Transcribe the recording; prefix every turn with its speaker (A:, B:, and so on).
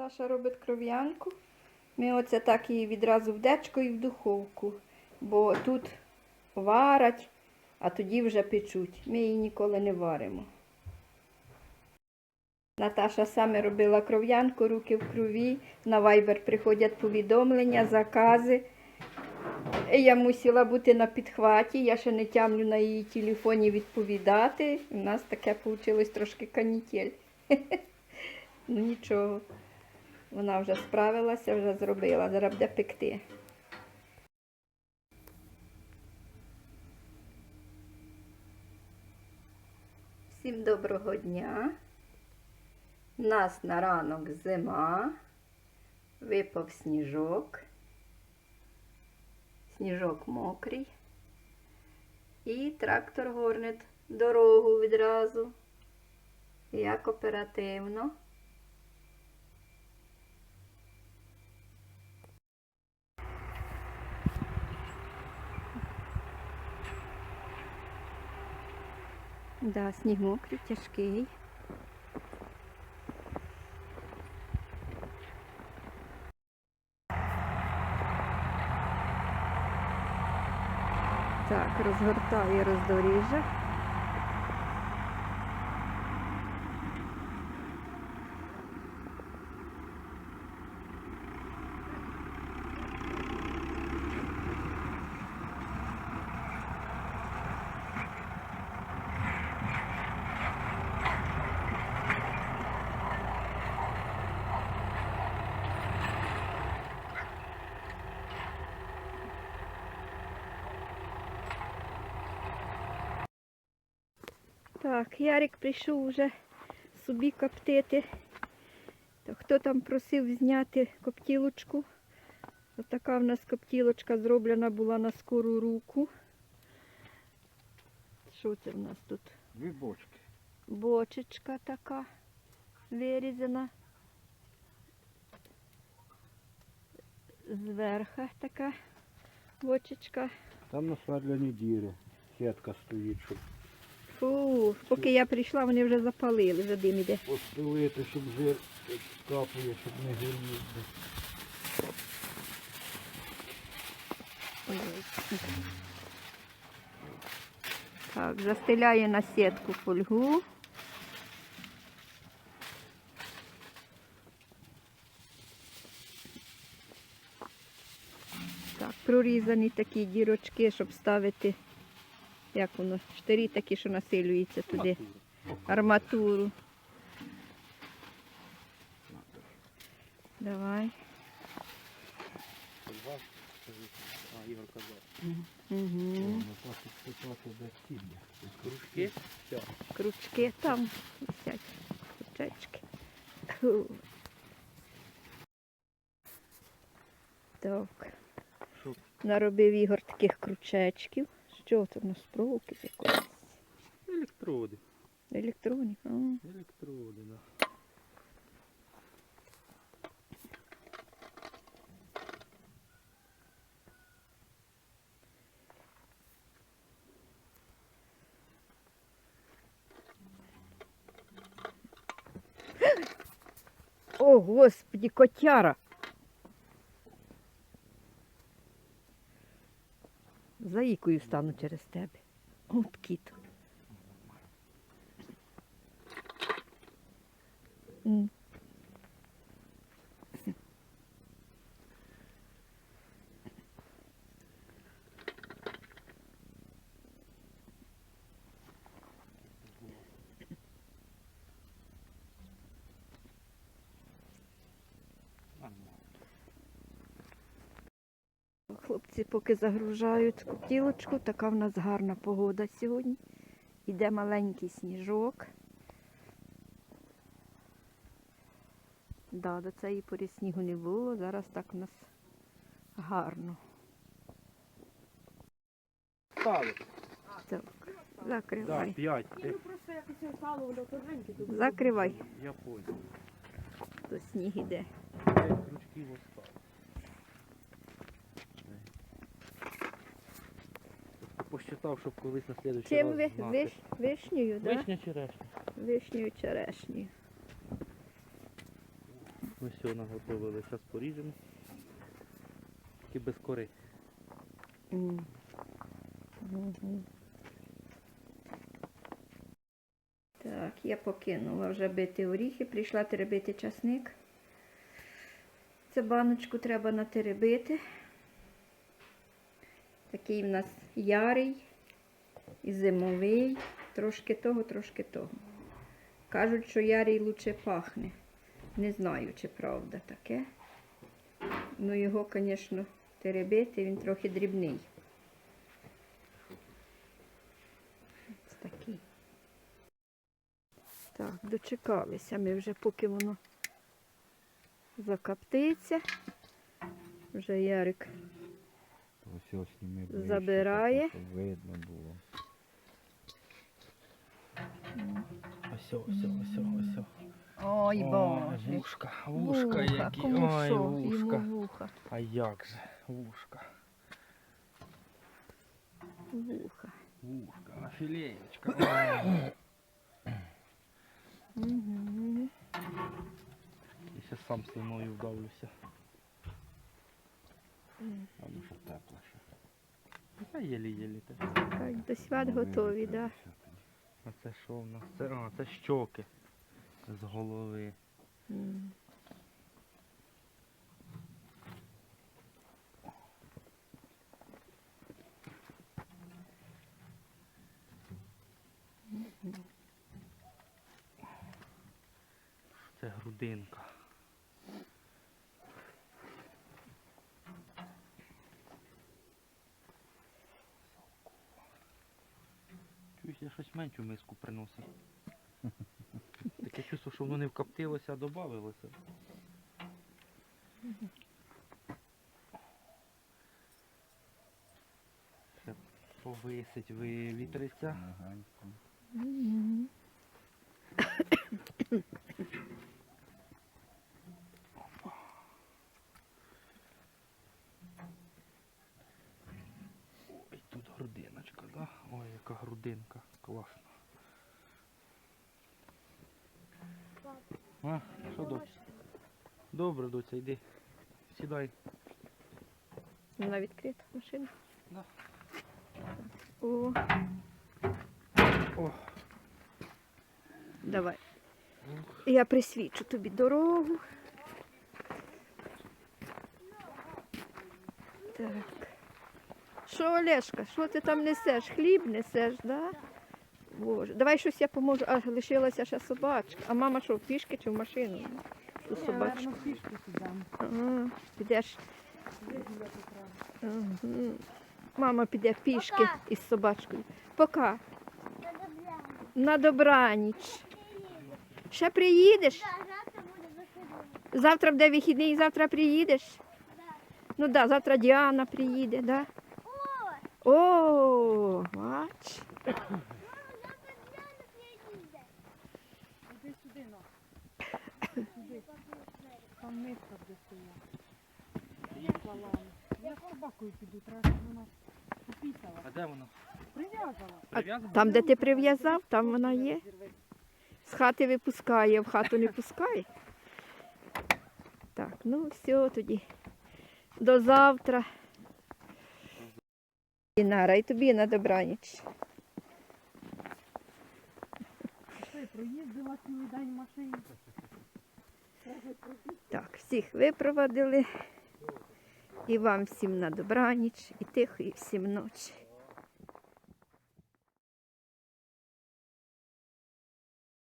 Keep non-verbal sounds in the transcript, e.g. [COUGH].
A: Наташа робить кров'янку. Ми оце так її відразу в дечко і в духовку, бо тут варять, а тоді вже печуть. Ми її ніколи не варимо. Наташа саме робила кров'янку, руки в крові. На Viber приходять повідомлення, закази. Я мусила бути на підхваті, я ще не тямлю на її телефоні відповідати. У нас таке вийшло трошки канітель. [LAUGHS] Ну нічого. Вона вже справилася, вже зробила, зараз буде пекти. Всім доброго дня. У нас на ранок зима, випав сніжок, сніжок мокрий. І трактор горнить дорогу відразу. Як оперативно. Да, сніг мокрий, тяжкий. Так, розгортаю роздоріжжя. Так, Ярик прийшов вже собі коптити. То хто там просив зняти коптілочку? Отака в нас коптілочка зроблена була на скору руку. Що це в нас тут?
B: Дві бочки.
A: Бочечка така вирізана. Зверху така бочечка.
B: Там насверлені діри. Сітка стоїть,
A: Фу, поки я прийшла, вони вже запалили, вже дим іде.
B: постелити, щоб жир капає, щоб не.
A: Ой-ой. Так, застеляю на сітку фольгу. Так, прорізані такі дірочки, щоб ставити, як воно, штирі такі, що насилюються туди, арматуру. Давай.
B: А, Ігор казав.
A: Угу.
B: Кружки?
A: Там висять, крючечки. Фу. Так. Наробив Ігор таких крючечків. Що це в нас проволоки якоїсь?
B: Електроди.
A: Електронік. А.
B: Електроди, да.
A: О, господі, котяра. Заїкою стану через тебе. От кіт. М. Хлопці поки загружають коптілочку, така в нас гарна погода сьогодні. Іде маленький сніжок. Да, до цієї порі снігу не було, зараз так у нас гарно. Так, закривай. Закривай,
B: Я понял.
A: то сніг іде.
B: П'ять Посчитав, щоб колись на слідуючий
A: Чим
B: раз
A: ви?
B: знати.
A: Виш, вишнею, так? Да?
B: Вишня чи решта?
A: Вишнею черешнею.
C: Ми все наготовили, зараз поріжемо. Тільки без кори.
A: М. Мгм. Так, я покинула вже бити оріхи, прийшла теребити часник. Це баночку треба натеребити. Такий в нас ярий і зимовий. Трошки того, трошки того. Кажуть, що ярий лучше пахне. Не знаю, чи правда таке. Ну його, звісно, теребити, він трохи дрібний. Ось такий. Так, дочекалися ми вже, поки воно закоптиться. Вже Ярик
B: Ось ось сніми ближче,
A: Забирає.
B: так, щоб видно було.
C: Ось, ось, ось, ось.
A: Ой,
C: О, вушка, вушка які.
A: кому
C: Ой,
A: що?
C: вушка.
A: Йому вуха.
C: А як же, вушка.
A: Вуха.
C: Вушка, філеєчка. Ой.
A: Угу.
C: І ще сам слиною вдавлюся.
B: А ну що тепло ще.
C: Та єлі-єлі те.
A: Так, до свят готові, так. Да.
C: А це що в нас? Це, а, це щоки з голови.
A: М.
C: Це грудинка. Я щось меншу миску приносив. Таке чувство, що воно не вкоптилося, а додавилося. Повисить вивітриться.
B: Легенько.
A: Мгм.
C: Ой, тут грудиночка, да? Ой, яка грудинка. Класно. А, що доця? Добре, доця, йди. Сідай.
A: Вона відкрита машина.
C: Да.
A: О,
C: О,
A: давай. Я присвічу тобі дорогу. Так. Що, Олешка, що ти там несеш? Хліб несеш, да? Боже, давай щось я поможу. А лишилася ще собачка. А мама що, пішки чи в машину? Ту собачку.
D: пішки.
A: Ага, підеш. Мгм. Мама піде пішки із собачкою. Пока. На добраніч. Ще приїдеш? Завтра буде вихідний, завтра приїдеш? Ну так, да, завтра Діана приїде, да? О, бач.
D: Там буде стояти. Балами. Я собакою піду, треба, щоб вона попісала.
C: а де вона?
D: Прив'язала.
A: Там, де ти прив'язав, там вона є. З хати випускає, в хату не пускає. Так, ну все тоді. До завтра. Інара, і тобі на добраніч.
D: Проїздила цілий день в машині.
A: Так, всіх випровадили. І вам всім на добраніч, і тихої всім ночі.